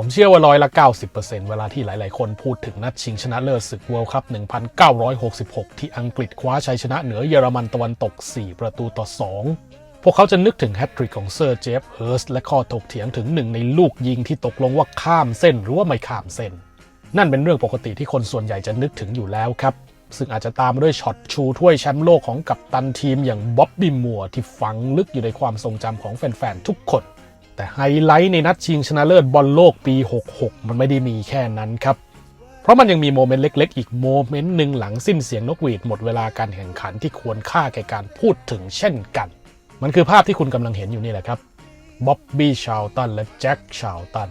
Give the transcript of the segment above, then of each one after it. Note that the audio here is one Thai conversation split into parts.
ผมเชื่อว่าร้อยละ 90%เวลาที่หลาย ๆ คนพูดถึงนัดชิงชนะเลิศศึก World Cup 1966 ที่อังกฤษคว้าชัยชนะเหนือเยอรมันตะวันตก 4 ประตูต่อ 2 พวกเขาจะนึกถึงแฮตทริกของเซอร์เจฟเฮิร์สและข้อถกเถียงถึงหนึ่งในลูกยิงที่ตกลงว่าข้ามเส้นหรือว่าไม่ข้ามเส้น นั่นเป็นเรื่องปกติที่คนส่วนใหญ่จะนึกถึงอยู่แล้วครับ ซึ่งอาจจะตามมาด้วยช็อตชูถ้วยแชมป์โลกของกัปตันทีมอย่างบ๊อบบี้มัวร์ที่ฝังลึกอยู่ในความทรงจำของแฟนๆทุกคน แต่ไฮไลท์ในนัดชิงชนะเลิศบอลโลกปี 66 มันไม่ได้มีแค่นั้นครับ เพราะมันยังมีโมเมนต์เล็ก ๆ อีกโมเมนต์หนึ่งหลังสิ้นเสียงนกหวีดหมดเวลาการแข่งขันที่ควรค่าแก่การพูดถึงเช่นกัน มันคือภาพที่คุณกำลังเห็นอยู่นี่แหละครับบ๊อบบี้ชาวตันและแจ็คชาวตัน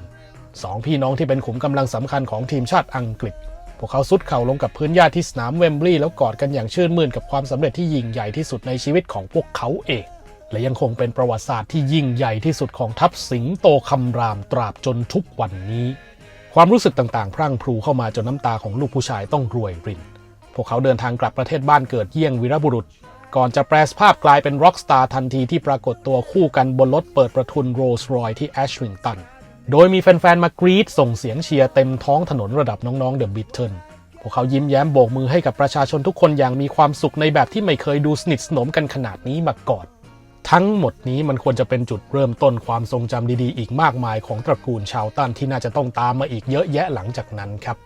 สองพี่น้องที่เป็นขุมกำลังสำคัญของทีมชาติอังกฤษ พวกเขาซุดเข่าลงกับพื้นหญ้าที่สนามเวมบลีย์แล้วกอดกันอย่างชื่นมื่นกับความสำเร็จที่ยิ่งใหญ่ที่สุดในชีวิตของพวกเขาเอง และยังคงเป็นประวัติศาสตร์ที่ยิ่งใหญ่ที่สุดของทัพสิงโตคำรามตราบจนทุกวันนี้ ความรู้สึกต่างๆ พรั่งพรูเข้ามาจนน้ำตาของลูกผู้ชายต้องรวยริน พวกเขาเดินทางกลับประเทศบ้านเกิดเยี่ยงวีรบุรุษ ก่อนจะแปลสภาพกลายเป็นร็อกสตาร์ทันทีที่ปรากฏตัวคู่กันบนรถเปิดประทุนโรลส์รอยที่แอชวิงตัน โดยมีแฟนๆ มากรีดส่งเสียงเชียร์เต็มท้องถนนระดับน้องๆ เดอะบิทเทิลพวกเขายิ้มแย้มโบกมือให้กับประชาชนทุกคนอย่างมีความสุขในแบบที่ไม่เคยดูสนิทสนมกันขนาดนี้มาก่อน ทั้งหมดนี้มันควรจะเป็นจุดเริ่มต้นความทรงจำดีๆ อีกมากมายของตระกูลชาวตันที่น่าจะต้องตามมาอีกเยอะแยะหลังจากนั้นครับ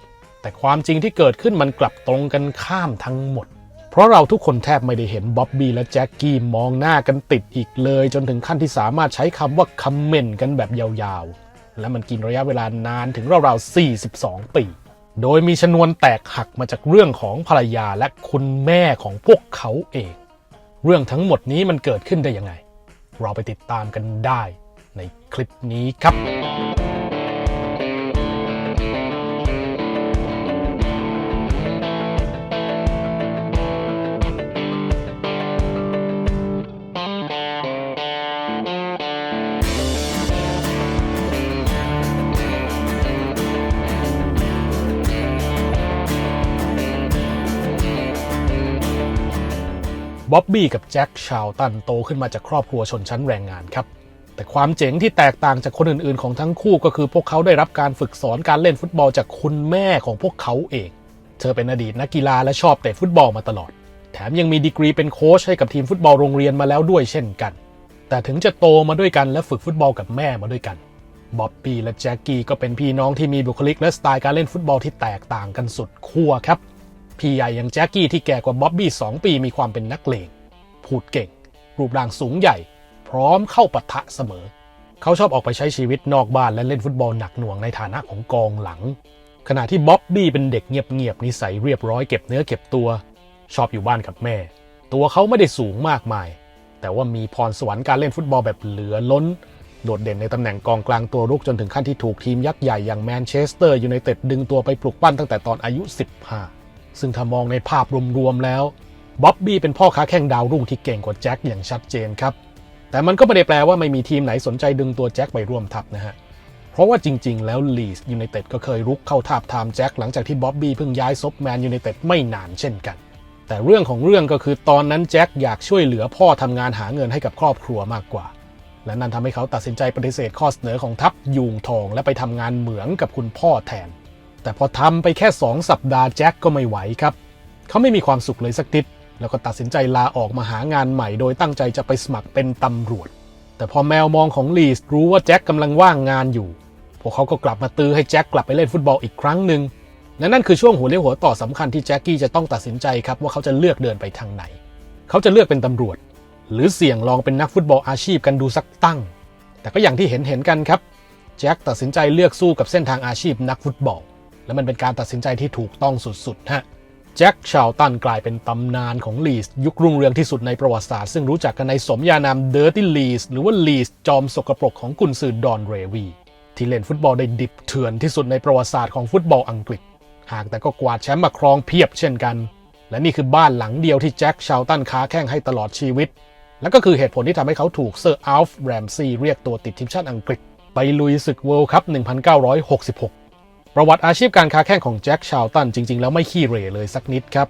แต่ความจริงที่เกิดขึ้นมันกลับตรงกันข้ามทั้งหมดเพราะเราทุกคนแทบไม่ได้เห็นบ๊อบบี้และแจ็คกี้มองหน้ากันติดอีกเลย จนถึงขั้นที่สามารถใช้คำว่าคำเมนต์กันแบบยาวๆ และมันกินระยะเวลานานถึงราวๆ 42 ปี โดยมีชนวนแตกหักมาจากเรื่องของภรรยาและคุณแม่ของพวกเขาเอง เรื่องทั้งหมดนี้มันเกิดขึ้นได้ยังไง เราไปติดตามกันได้ในคลิปนี้ครับ บ๊อบบี้กับแจ็คชาวตันโตขึ้นมาจากครอบครัวชนชั้นแรงงานครับ แต่ความเจ๋งที่แตกต่างจากคนอื่นๆ ของทั้งคู่ก็คือพวกเขาได้รับการฝึกสอนการเล่นฟุตบอลจากคุณแม่ของพวกเขาเอง เธอเป็นอดีตนักกีฬาและชอบเตะฟุตบอลมาตลอด แถมยังมีดีกรีเป็นโค้ชให้กับทีมฟุตบอลโรงเรียนมาแล้วด้วยเช่นกัน แต่ถึงจะโตมาด้วยกันและฝึกฟุตบอลกับแม่มาด้วยกันบ๊อบบี้และแจ็คกี้ก็เป็นพี่น้องที่มีบุคลิกและสไตล์การเล่นฟุตบอลที่แตกต่างกันสุดขั้วครับ พี่ใหญ่อย่างแจ็คกี้ที่แก่กว่าบ๊อบบี้สองปีมีความเป็นนักเลงพูดเก่ง รูปร่างสูงใหญ่ พร้อมเข้าปะทะเสมอ เขาชอบออกไปใช้ชีวิตนอกบ้านและเล่นฟุตบอลหนักหน่วงในฐานะของกองหลัง ขณะที่บ๊อบบี้เป็นเด็กเงียบๆนิสัยเรียบร้อยเก็บเนื้อเก็บตัว ชอบอยู่บ้านกับแม่ ตัวเขาไม่ได้สูงมากมาย แต่ว่ามีพรสวรรค์การเล่นฟุตบอลแบบเหลือล้นโดดเด่นในตำแหน่งกองกลางตัวรุกจนถึงขั้นที่ถูกทีมยักษ์ใหญ่อย่างแมนเชสเตอร์ยูไนเต็ดดึงตัวไปปลุกปั้นตั้งแต่ตอนอายุ 15 ซึ่งถ้ามองในภาพรวมๆแล้วบ๊อบบี้เป็นพ่อค้าแข่งดาวรุ่งที่เก่งกว่าแจ็คอย่างชัดเจนครับ แต่มันก็ไม่ได้แปลว่าไม่มีทีมไหนสนใจดึงตัวแจ็คไปร่วมทัพนะฮะ เพราะว่าจริงๆ แล้วลีสยูไนเต็ดก็เคยรุกเข้าทาบทามแจ็คหลังจากที่บ๊อบบี้เพิ่งย้ายซบแมนยูไนเต็ดไม่นานเช่นกัน แต่เรื่องของเรื่องก็คือตอนนั้นแจ็คอยากช่วยเหลือพ่อทำงานหาเงินให้กับครอบครัวมากกว่า และนั่นทำให้เขาตัดสินใจปฏิเสธข้อเสนอของทัพยูงทอง และไปทำงานเหมืองกับคุณพ่อแทน แต่พอทำไปแค่ 2 สัปดาห์แจ็คก็ไม่ไหวครับ เขาไม่มีความสุขเลยสักนิด แล้วก็ตัดสินใจลาออกมาหางานใหม่ โดยตั้งใจจะไปสมัครเป็นตำรวจ แต่พอแมวมองของลีสรู้ว่าแจ็คกำลังว่างงานอยู่ พวกเขาก็กลับมาตื้อให้แจ็คกลับไปเล่นฟุตบอลอีกครั้งหนึ่งและนั่นคือช่วงหัวเลี้ยวหัวต่อสำคัญที่แจ็คกี้จะต้องตัดสินใจครับว่าเขาจะเลือกเดินไปทางไหน เขาจะเลือกเป็นตำรวจ หรือเสี่ยงลองเป็นนักฟุตบอลอาชีพกันดูสักตั้ง แต่ก็อย่างที่เห็นเห็นกันครับ แจ็คตัดสินใจเลือกสู้กับเส้นทางอาชีพนักฟุตบอล และมันเป็นการตัดสินใจที่ถูกต้องสุดๆฮะแจ็คชาวตันกลายเป็นตำนานของลีสยุครุ่งเรืองที่สุดในประวัติศาสตร์ ซึ่งรู้จักกันในสมญานามเดอร์ตี้ลีสหรือว่าลีสจอมสกปรกของกุนซือดอนเรวี ที่เล่นฟุตบอลได้ดิบเถื่อนที่สุดในประวัติศาสตร์ของฟุตบอลอังกฤษ หากแต่ก็กวาดแชมป์มาครองเพียบเช่นกัน และนี่คือบ้านหลังเดียวที่แจ็คชาวตันค้าแข่งให้ตลอดชีวิต และก็คือเหตุผลที่ทำให้เขาถูกเซอร์อัลฟ์แรมซีเรียกตัวติดทีมชาติอังกฤษ ไปลุยศึกเวิลด์คัพ1966 ประวัติอาชีพการค้าแข่งของแจ็คชาวตันจริง ๆ แล้วไม่ขี้เหร่เลยสักนิดครับ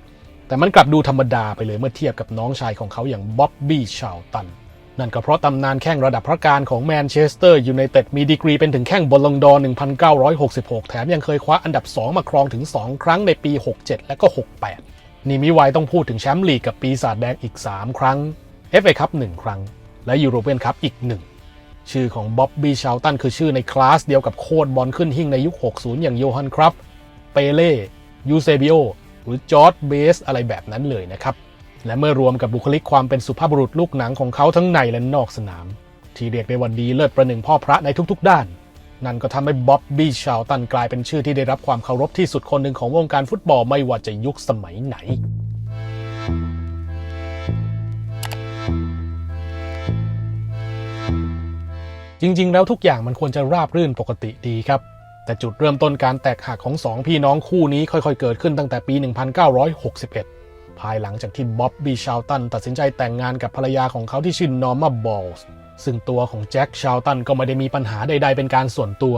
แต่มันกลับดูธรรมดาไปเลยเมื่อเทียบกับน้องชายของเขาอย่างบ๊อบบี้ชาวตัน นั่นก็เพราะตำนานแข้งระดับพระการของแมนเชสเตอร์ยูไนเต็ดมีดีกรีเป็นถึงแข้งบอลลงดอร์1966 แถมยังเคยคว้าอันดับ 2 มาครองถึง 2 ครั้งในปี 67 และก็ 68 นี่มิไวต้องพูดถึงแชมป์ลีกกับปีศาจแดงอีก 3 ครั้ง FA คัพ1ครั้ง และยูโรเปียนคัพอีก 1 ชื่อของบ๊อบบี้ชาวตันคือชื่อในคลาสเดียวกับโคดบอลขึ้นหิ่งในยุค 60 อย่างโยฮันครับ เปเล่ ยูเซบิโอ หรือจอร์ดเบสอะไรแบบนั้นเลยนะครับ และเมื่อรวมกับบุคลิกความเป็นสุภาพบุรุษลูกหนังของเขาทั้งในและนอกสนาม ที่เรียกได้ว่าดีเลิศประหนึ่งพ่อพระในทุกๆ ด้าน นั่นก็ทำให้บ๊อบบี้ชาวตันกลายเป็นชื่อที่ได้รับความเคารพที่สุดคนหนึ่งของวงการฟุตบอลไม่ว่าจะยุคสมัยไหน จริงๆ แล้วทุกอย่างมันควรจะราบรื่นปกติดีครับ แต่จุดเริ่มต้นการแตกหักของสองพี่น้องคู่นี้ค่อยๆ เกิดขึ้นตั้งแต่ปี 1961 ภายหลังจากที่บ๊อบบี้ชาวตันตัดสินใจแต่งงานกับภรรยาของเขาที่ชื่อนอร์มาบอลส์ซึ่งตัวของแจ็คชาวตันก็ไม่ได้มีปัญหาใดๆ เป็นการส่วนตัว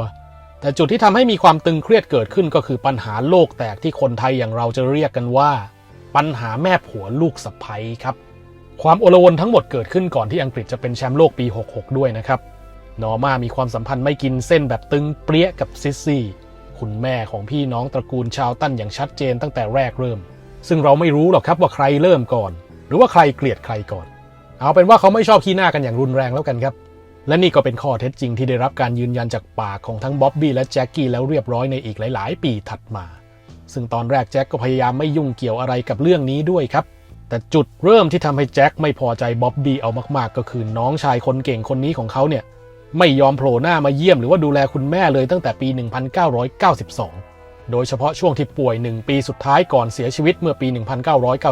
แต่จุดที่ทำให้มีความตึงเครียดเกิดขึ้นก็คือปัญหาโลกแตกที่คนไทยอย่างเราจะเรียกกันว่า ปัญหาแม่ผัวลูกสะใภ้ครับ ความโอลวนทั้งหมดเกิดขึ้นก่อนที่อังกฤษจะเป็นแชมป์โลกปี 66 ด้วยนะครับ นอร์มามีความสัมพันธ์ไม่กินเส้นแบบตึงเปรี้ยกับซิสซี่ คุณแม่ของพี่น้องตระกูลชาวตันอย่างชัดเจนตั้งแต่แรกเริ่ม ซึ่งเราไม่รู้หรอกครับว่าใครเริ่มก่อน หรือว่าใครเกลียดใครก่อน เอาเป็นว่าเขาไม่ชอบขี้หน้ากันอย่างรุนแรงแล้วกันครับ และนี่ก็เป็นข้อเท็จจริงที่ได้รับการยืนยันจากปากของทั้งบ๊อบบี้และแจ็คกี้แล้วเรียบร้อยในอีกหลาย ๆ ปีถัดมา ซึ่งตอนแรกแจ็คก็พยายามไม่ยุ่งเกี่ยวอะไรกับเรื่องนี้ด้วยครับแต่จุดเริ่มที่ทำให้แจ็คไม่พอใจบ๊อบบี้เอามาก ๆ ก็คือน้องชายคนเก่งคนนี้ของเขาเนี่ย ไม่ยอมโผล่หน้ามาเยี่ยมหรือว่าดูแลคุณแม่เลยตั้งแต่ปี 1992 โดยเฉพาะช่วงที่ป่วย 1 ปีสุดท้ายก่อนเสียชีวิตเมื่อปี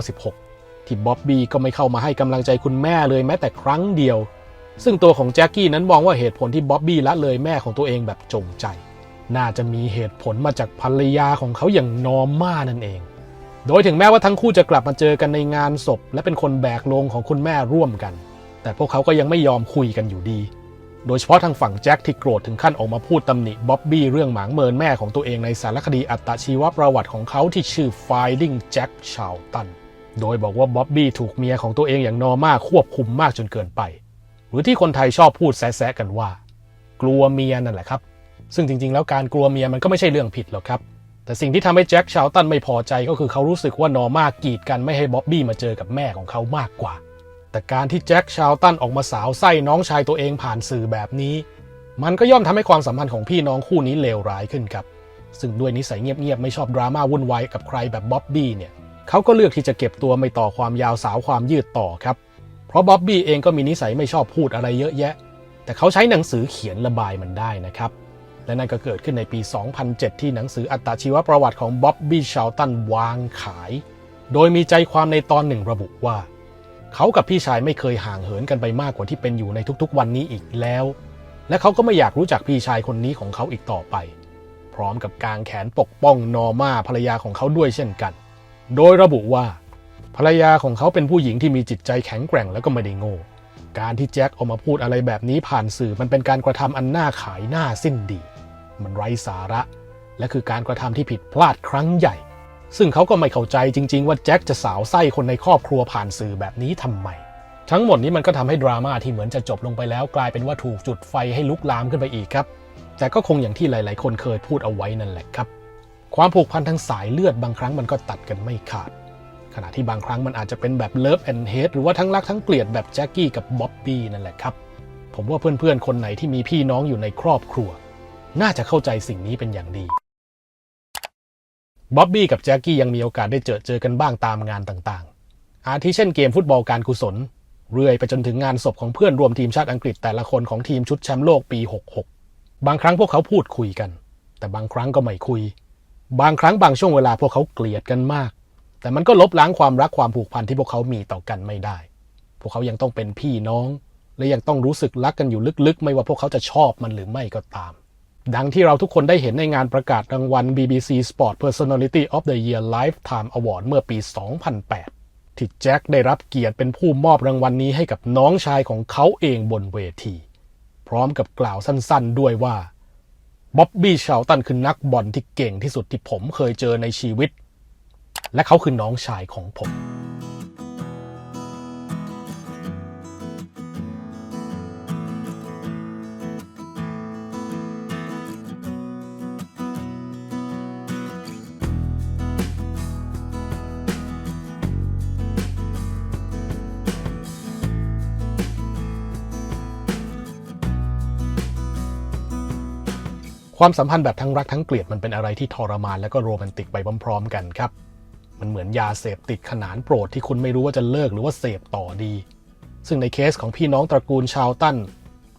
1996 ที่บ๊อบบี้ก็ไม่เข้ามาให้กำลังใจคุณแม่เลยแม้แต่ครั้งเดียว ซึ่งตัวของแจ็คกี้นั้นมองว่าเหตุผลที่บ๊อบบี้ละเลยแม่ของตัวเองแบบจงใจ น่าจะมีเหตุผลมาจากภรรยาของเขาอย่างนอร์ม่านั่นเอง โดยถึงแม้ว่าทั้งคู่จะกลับมาเจอกันในงานศพ และเป็นคนแบกโลงของคุณแม่ร่วมกัน แต่พวกเขาก็ยังไม่ยอมคุยกันอยู่ดี โดยเฉพาะทางฝั่งแจ็คที่โกรธถึงขั้นออกมาพูดตำหนิบ๊อบบี้เรื่องหมางเมินแม่ของตัวเองในสารคดีอัตชีวประวัติของเขาที่ชื่อ Finding Jack Charlton โดยบอกว่าบ๊อบบี้ถูกเมียของตัวเองอย่างนอร์มาควบคุมมากจนเกินไป หรือที่คนไทยชอบพูดแซะกันว่า กลัวเมียนั่นแหละครับ ซึ่งจริงๆ แล้วการกลัวเมียมันก็ไม่ใช่เรื่องผิดหรอกครับ แต่สิ่งที่ทำให้แจ็คชาวตันไม่พอใจก็คือเขารู้สึกว่านอร์มากีดกันไม่ให้บ๊อบบี้มาเจอกับแม่ของเขามากกว่า แต่การที่แจ็คชาวตันออกมาสาวไส้น้องชายตัวเองผ่านสื่อแบบนี้ มันก็ย่อมทำให้ความสัมพันธ์ของพี่น้องคู่นี้เลวร้ายขึ้นครับ ซึ่งด้วยนิสัยเงียบๆไม่ชอบดราม่าวุ่นวายกับใครแบบบ๊อบบี้เนี่ยเขาก็เลือกที่จะเก็บตัวไม่ต่อความยาวสาวความยืดต่อครับ เพราะบ๊อบบี้เองก็มีนิสัยไม่ชอบพูดอะไรเยอะแยะ แต่เขาใช้หนังสือเขียนระบายมันได้นะครับและนั่นก็เกิดขึ้นในปี 2007 ที่หนังสืออัตชีวประวัติของบ๊อบบี้ชาวตันวางขาย โดยมีใจความในตอนหนึ่งระบุว่า เขากับพี่ชายไม่เคยห่างเหินกันไปมากกว่าที่เป็นอยู่ในทุกๆ วันนี้อีกแล้ว และเขาก็ไม่อยากรู้จักพี่ชายคนนี้ของเขาอีกต่อไป พร้อมกับกางแขนปกป้องนอร์มาภรรยาของเขาด้วยเช่นกัน โดยระบุว่า ภรรยาของเขาเป็นผู้หญิงที่มีจิตใจแข็งแกร่งและก็ไม่ได้โง่ การที่แจ็คออกมาพูดอะไรแบบนี้ผ่านสื่อมันเป็นการกระทำอันน่าขายหน้าสิ้นดี มันไร้สาระ และคือการกระทำที่ผิดพลาดครั้งใหญ่ ซึ่งเขาก็ไม่เข้าใจจริง ๆ ว่าแจ็คจะสาวไส้คนในครอบครัวผ่านสื่อแบบนี้ทำไม ทั้งหมดนี้มันก็ทำให้ดราม่าที่เหมือนจะจบลงไปแล้วกลายเป็นว่าถูกจุดไฟให้ลุกลามขึ้นไปอีกครับ แต่ก็คงอย่างที่หลาย ๆ คนเคยพูดเอาไว้นั่นแหละครับ ความผูกพันทางสายเลือดบางครั้งมันก็ตัดกันไม่ขาด ขณะที่บางครั้งมันอาจจะเป็นแบบเลิฟแอนด์เฮดหรือว่าทั้งรักทั้งเกลียดแบบแจ็คกี้กับบ๊อบบี้นั่นแหละครับ ผมว่าเพื่อนๆคนไหนที่มีพี่น้องอยู่ในครอบครัว น่าจะเข้าใจสิ่งนี้เป็นอย่างดี บ๊อบบี้กับแจ็คกี้ยังมีโอกาสได้เจอเจอกันบ้างตามงานต่างๆ อาทิเช่นเกมฟุตบอลการกุศล เรื่อยไปจนถึงงานศพของเพื่อนรวมทีมชาติอังกฤษแต่ละคนของทีมชุดแชมป์โลกปี 66 บางครั้งพวกเขาพูดคุยกัน แต่บางครั้งก็ไม่คุย บางครั้งบางช่วงเวลาพวกเขาเกลียดกันมาก แต่มันก็ลบล้างความรักความผูกพันที่พวกเขามีต่อกันไม่ได้ พวกเขายังต้องเป็นพี่น้อง และยังต้องรู้สึกรักกันอยู่ลึกๆ ไม่ว่าพวกเขาจะชอบมันหรือไม่ก็ตาม ดังที่เราทุกคนได้เห็นในงานประกาศรางวัล BBC Sport Personality of the Year Lifetime Award เมื่อปี 2008 ที่แจ็คได้รับเกียรติเป็นผู้มอบรางวัลนนี้ให้กับน้องชายของเขาเองบนเวที พร้อมกับกล่าวสั้นๆ ด้วยว่าบ๊อบบี้ชาวตันคือนักบอลที่เก่งที่สุดที่ผมเคยเจอในชีวิต และเขาคือน้องชายของผม ความสัมพันธ์แบบทั้งรักทั้งเกลียดมันเป็นอะไรที่ทรมานและก็โรแมนติกไปพร้อมๆ กันครับ มันเหมือนยาเสพติดขนานโปรดที่คุณไม่รู้ว่าจะเลิกหรือว่าเสพต่อดี ซึ่งในเคสของพี่น้องตระกูลชาวตัน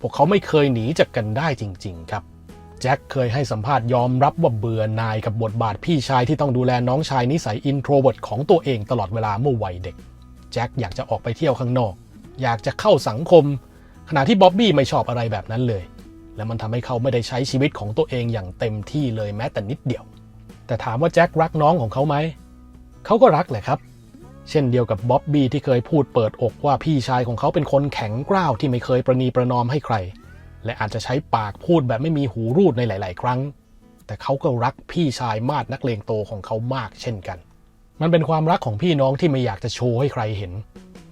พวกเขาไม่เคยหนีจากกันได้จริง ๆ ครับแจ็คเคยให้สัมภาษณ์ยอมรับว่าเบื่อนายกับบทบาทพี่ชายที่ต้องดูแลน้องชายนิสัยอินโทรเวิร์ตของตัวเองตลอดเวลาเมื่อวัยเด็ก แจ็คอยากจะออกไปเที่ยวข้างนอก อยากจะเข้าสังคม ขณะที่บ๊อบบี้ไม่ชอบอะไรแบบนั้นเลย และมันทำให้เขาไม่ได้ใช้ชีวิตของตัวเองอย่างเต็มที่เลยแม้แต่นิดเดียว แต่ถามว่าแจ็ครักน้องของเขาไหม เขาก็รักแหละครับ เช่นเดียวกับบ๊อบบี้ที่เคยพูดเปิดอกว่าพี่ชายของเขาเป็นคนแข็งกร้าวที่ไม่เคยประนีประนอมให้ใคร และอาจจะใช้ปากพูดแบบไม่มีหูรูดในหลาย ๆ ครั้ง แต่เขาก็รักพี่ชายมาดนักเลงโตของเขามากเช่นกัน มันเป็นความรักของพี่น้องที่ไม่อยากจะโชว์ให้ใครเห็น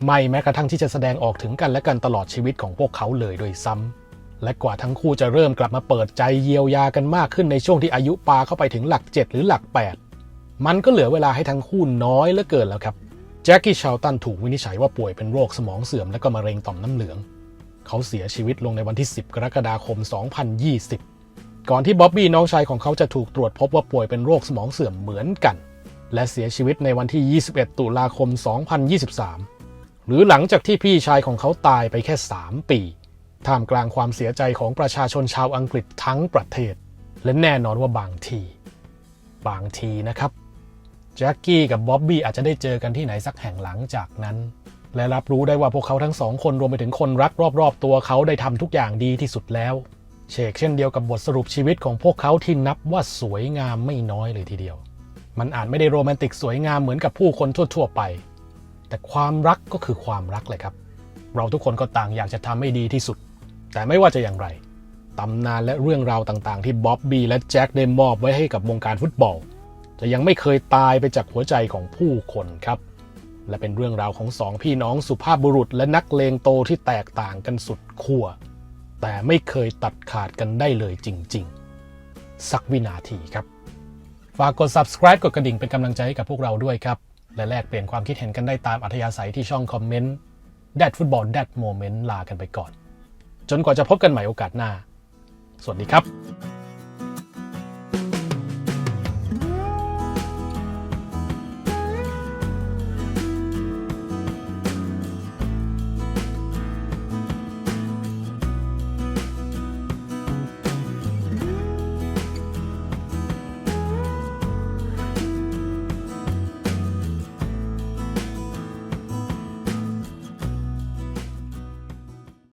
ไม่แม้กระทั่งที่จะแสดงออกถึงกันและกันตลอดชีวิตของพวกเขาเลยโดยซ้ำ และกว่าทั้งคู่จะเริ่มกลับมาเปิดใจเยียวยากันมากขึ้นในช่วงที่อายุปาเข้าไปถึงหลัก 7 หรือหลัก 8 มันก็เหลือเวลาให้ทั้งคู่น้อยเหลือเกินแล้วครับแจ็คกี้ชาวตันถูกวินิจฉัยว่าป่วยเป็นโรคสมองเสื่อมและก็มะเร็งต่อมน้ำเหลือง เขาเสียชีวิตลงในวันที่ 10 กรกฎาคม 2020 ก่อนที่บ๊อบบี้น้องชายของเขาจะถูกตรวจพบว่าป่วยเป็นโรคสมองเสื่อมเหมือนกัน และเสียชีวิตในวันที่ 21 ตุลาคม 2023 หรือหลังจากที่พี่ชายของเขาตายไปแค่ 3 ปี ท่ามกลางความเสียใจของประชาชนชาวอังกฤษทั้งประเทศ และแน่นอนว่าบางที บางทีนะครับแจ็คกี้กับบ๊อบบี้อาจจะได้เจอกันที่ไหนสักแห่งหลังจากนั้น และรับรู้ได้ว่าพวกเขาทั้งสองคนรวมไปถึงคนรักรอบๆ ตัวเขาได้ทำทุกอย่างดีที่สุดแล้วเชกเช่นเดียวกับบทสรุปชีวิตของพวกเขาที่นับว่าสวยงามไม่น้อยเลยทีเดียว มันอาจไม่ได้โรแมนติกสวยงามเหมือนกับผู้คนทั่ว ๆ ไป แต่ความรักก็คือความรักเลยครับ เราทุกคนก็ต่างอยากจะทำให้ดีที่สุด แต่ไม่ว่าจะอย่างไรตำนานและเรื่องราวต่างๆ ที่บ๊อบบี้และแจ็คได้มอบไว้ให้กับวงการฟุตบอล จะยังไม่เคยตายไปจากหัวใจของผู้คนครับ และเป็นเรื่องราวของสองพี่น้องสุภาพบุรุษและนักเลงโตที่แตกต่างกันสุดขั้วแต่ไม่เคยตัดขาดกันได้เลยจริง ๆ สักวินาทีครับ ฝากกด subscribe กดกระดิ่งเป็นกำลังใจให้กับพวกเราด้วยครับ และแลกเปลี่ยนความคิดเห็นกันได้ตามอัธยาศัยที่ช่องคอมเมนต์แดดฟุตบอลแดดโมเมนต์ลากันไปก่อน จนกว่าจะพบกันใหม่โอกาสหน้า สวัสดีครับ